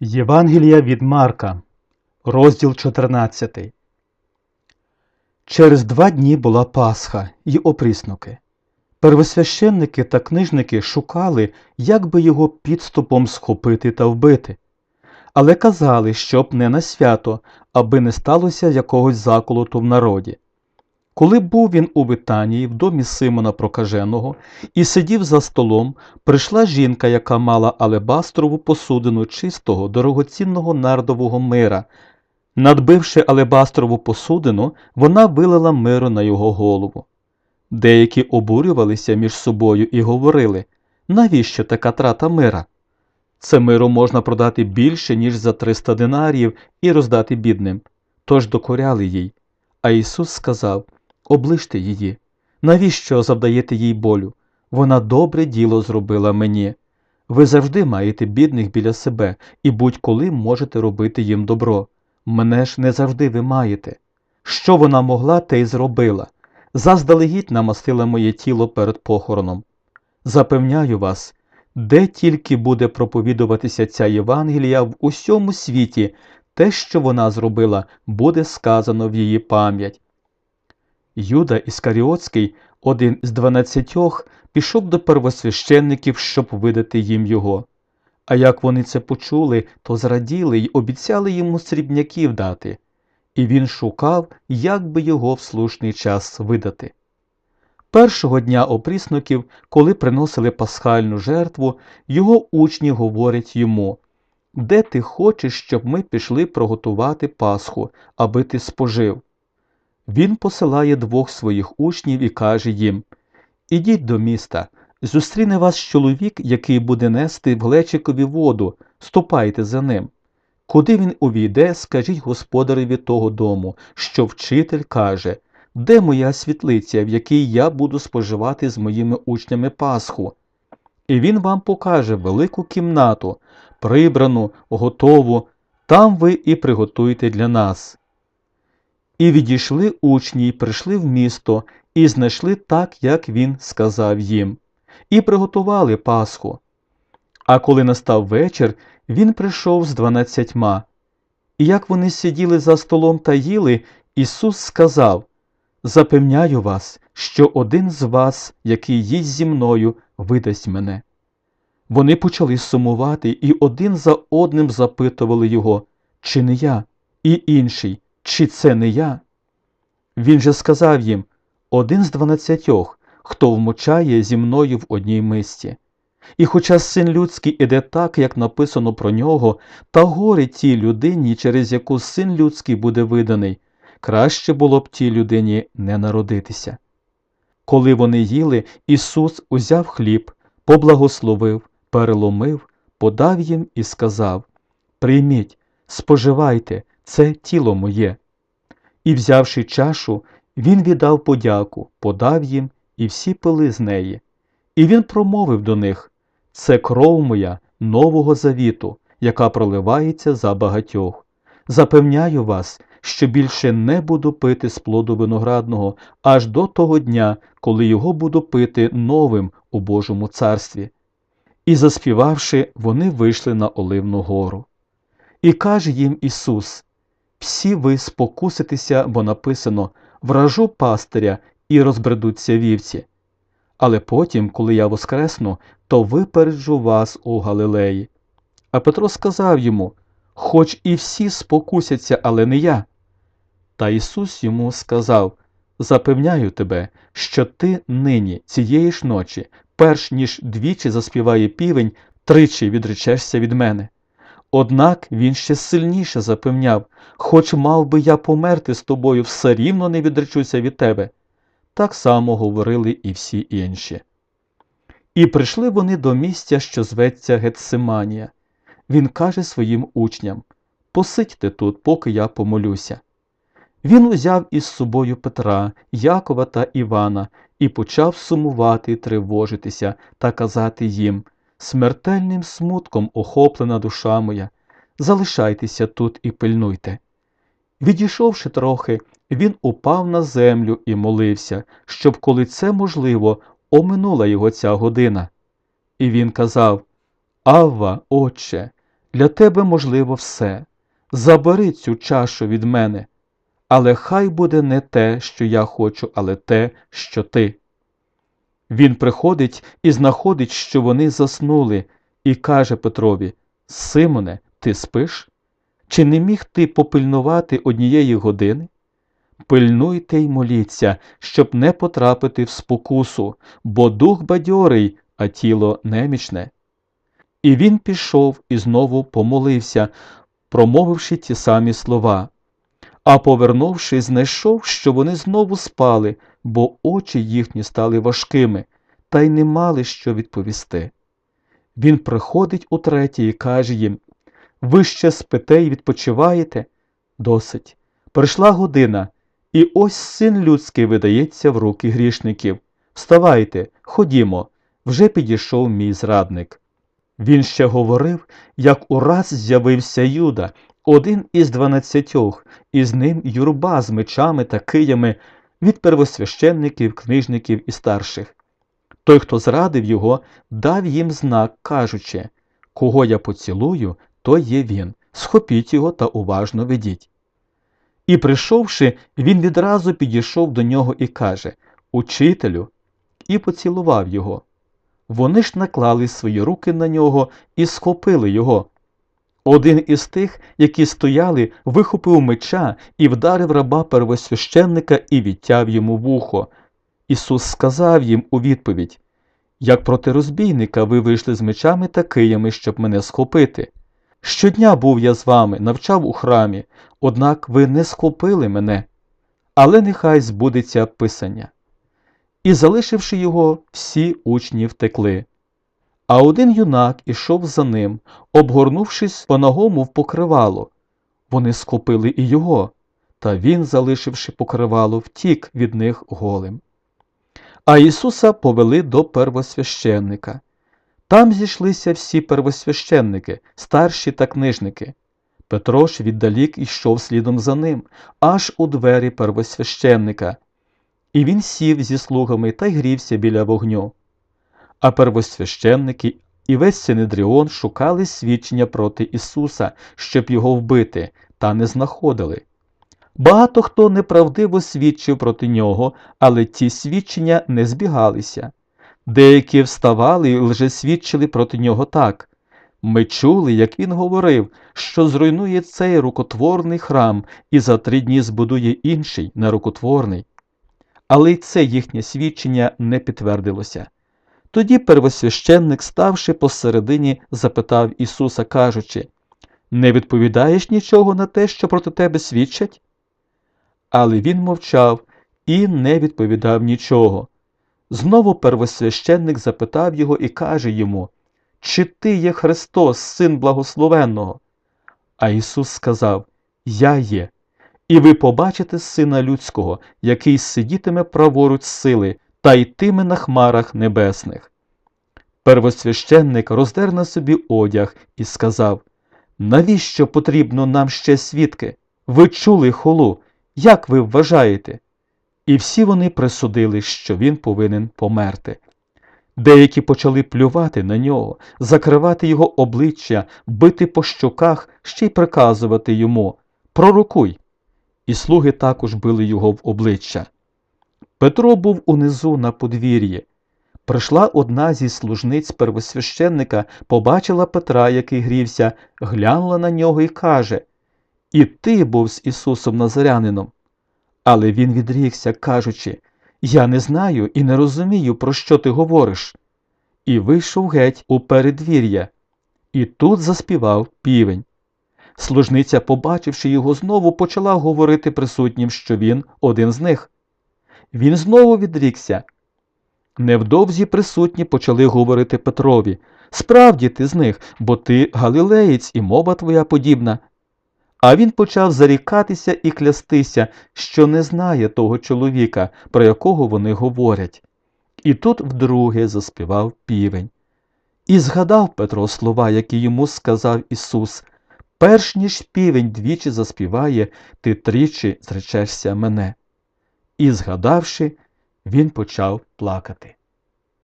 Євангелія від Марка, розділ 14. Через два дні була Пасха й опріснуки. Первосвященники та книжники шукали, як би його підступом схопити та вбити. Але казали, щоб не на свято, аби не сталося якогось заколоту в народі. Коли був він у Витанії в домі Симона Прокаженого і сидів за столом, прийшла жінка, яка мала алебастрову посудину чистого, дорогоцінного нардового мира. Надбивши алебастрову посудину, вона вилила миру на його голову. Деякі обурювалися між собою і говорили, навіщо така трата мира? Це миру можна продати більше, ніж за 300 динаріїв і роздати бідним. Тож докоряли їй. А Ісус сказав, оближте її. Навіщо завдаєте їй болю? Вона добре діло зробила мені. Ви завжди маєте бідних біля себе і будь-коли можете робити їм добро. Мене ж не завжди ви маєте. Що вона могла, те й зробила. Заздалегідь намастила моє тіло перед похороном. Запевняю вас, де тільки буде проповідуватися ця Євангелія в усьому світі, те, що вона зробила, буде сказано в її пам'ять. Юда Іскаріотський, один із дванадцятьох, пішов до первосвященників, щоб видати їм його. А як вони це почули, то зраділи й обіцяли йому срібняків дати, і він шукав, як би його в слушний час видати. Першого дня опріснуків, коли приносили пасхальну жертву, його учні говорять йому Де ти хочеш, щоб ми пішли приготувати Пасху, аби ти спожив? Він посилає двох своїх учнів і каже їм Ідіть до міста, зустріне вас чоловік, який буде нести в глечикові воду, ступайте за ним. Куди він увійде, скажіть господареві того дому, що вчитель каже Де моя світлиця, в якій я буду споживати з моїми учнями Пасху? І він вам покаже велику кімнату, прибрану, готову, там ви і приготуйте для нас. І відійшли учні й прийшли в місто, і знайшли так, як він сказав їм, і приготували Пасху. А коли настав вечір, він прийшов з дванадцятьма. І як вони сиділи за столом та їли, Ісус сказав Запевняю вас, що один з вас, який їсть зі мною, видасть мене. Вони почали сумувати і один за одним запитували його, чи не я, і інший, чи це не я? Він же сказав їм один з дванадцятьох, хто вмочає зі мною в одній мисті. І хоча син людський іде так, як написано про нього, та горе тій людині, через яку син людський буде виданий, краще було б тій людині не народитися. Коли вони їли, Ісус узяв хліб, поблагословив, переломив, подав їм і сказав Прийміть, споживайте, це тіло моє. І, взявши чашу, він віддав подяку, подав їм, і всі пили з неї. І він промовив до них це кров моя нового завіту, яка проливається за багатьох. Запевняю вас, що більше не буду пити з плоду виноградного аж до того дня, коли його буду пити новим у Божому царстві. І заспівавши, вони вийшли на Оливну гору. І каже їм Ісус всі ви спокуситеся, бо написано вражу пастиря і розбредуться вівці. Але потім, коли я воскресну, то випереджу вас у Галилеї. А Петро сказав йому Хоч і всі спокусяться, але не я. Та Ісус йому сказав Запевняю тебе, що ти нині, цієї ж ночі, перш ніж двічі заспіває півень, тричі відречешся від мене. Однак він ще сильніше запевняв хоч мав би я померти з тобою, все рівно не відречуся від тебе. Так само говорили і всі інші. І прийшли вони до місця, що зветься Гетсиманія. Він каже своїм учням Посидьте тут, поки я помолюся. Він узяв із собою Петра, Якова та Івана і почав сумувати тривожитися та казати їм Смертельним смутком охоплена душа моя, залишайтеся тут і пильнуйте. Відійшовши трохи, він упав на землю і молився, щоб, коли це можливо, оминула його ця година. І він казав Авва, Отче, Для тебе можливо все. Забери цю чашу від мене, але хай буде не те, що я хочу, але те, що ти. Він приходить і знаходить, що вони заснули, і каже Петрові Симоне, ти спиш? Чи не міг ти попильнувати однієї години? Пильнуйте й моліться, щоб не потрапити в спокусу, бо дух бадьорий, а тіло немічне. І він пішов і знову помолився, промовивши ті самі слова. А повернувшись, знайшов, що вони знову спали, бо очі їхні стали важкими, та й не мали що відповісти. Він приходить утретє і каже їм Ви ще спите й відпочиваєте? Досить. Прийшла година, і ось син людський видається в руки грішників. Вставайте, ходімо, вже підійшов мій зрадник. Він ще говорив, як ураз з'явився Юда, один із дванадцятьох, і з ним юрба з мечами та киями від первосвященників, книжників і старших. Той, хто зрадив його, дав їм знак, кажучи Кого я поцілую, то є він. Схопіть його та уважно ведіть. І, прийшовши, він відразу підійшов до нього і каже Учителю, і поцілував його. Вони ж наклали свої руки на нього і схопили його. Один із тих, які стояли, вихопив меча і вдарив раба первосвященника і відтяв йому вухо. Ісус сказав їм у відповідь Як проти розбійника ви вийшли з мечами та киями, щоб мене схопити. Щодня був я з вами, навчав у храмі, однак ви не схопили мене. Але нехай збудеться писання. І, залишивши його, всі учні втекли. А один юнак ішов за ним, обгорнувшись по ногому в покривало. Вони схопили і його, та він, залишивши покривало, втік від них голим. А Ісуса повели до первосвященника. Там зійшлися всі первосвященники, старші та книжники. Петро ж віддалік ішов слідом за ним, аж у двері первосвященника. І він сів зі слугами та й грівся біля вогню. А первосвященники і весь Синедріон шукали свідчення проти Ісуса, щоб його вбити, та не знаходили. Багато хто неправдиво свідчив проти нього, але ті свідчення не збігалися. Деякі вставали і лжесвідчили проти нього так. Ми чули, як він говорив, що зруйнує цей рукотворний храм і за три дні збудує інший нерукотворний. Але й це їхнє свідчення не підтвердилося. Тоді первосвященник, ставши посередині, запитав Ісуса, кажучи Не відповідаєш нічого на те, що проти тебе свідчать? Але він мовчав і не відповідав нічого. Знову первосвященник запитав його і каже йому Чи ти є Христос, Син Благословенного? А Ісус сказав Я є. І ви побачите Сина Людського, який сидітиме праворуч сили та йтиме на хмарах небесних. Первосвященник роздер на собі одяг і сказав Навіщо потрібно нам ще свідки? Ви чули холу, як ви вважаєте? І всі вони присудили, що він повинен померти. Деякі почали плювати на нього, закривати його обличчя, бити по щоках, ще й приказувати йому Пророкуй. І слуги також били його в обличчя. Петро був унизу на подвір'ї. Прийшла одна зі служниць первосвященника, побачила Петра, який грівся, глянула на нього і каже І ти був з Ісусом Назарянином. Але він відрікся, кажучи Я не знаю і не розумію, про що ти говориш. І вийшов геть у передвір'я, і тут заспівав півень. Служниця, побачивши його знову, почала говорити присутнім, що він один з них. Він знову відрікся. Невдовзі присутні почали говорити Петрові Справді ти з них, бо ти галилеєць і мова твоя подібна. А він почав зарікатися і клястися, що не знає того чоловіка, про якого вони говорять. І тут вдруге заспівав півень. І згадав Петро слова, які йому сказав Ісус Перш ніж півень двічі заспіває, ти тричі зречешся мене. І, згадавши, він почав плакати.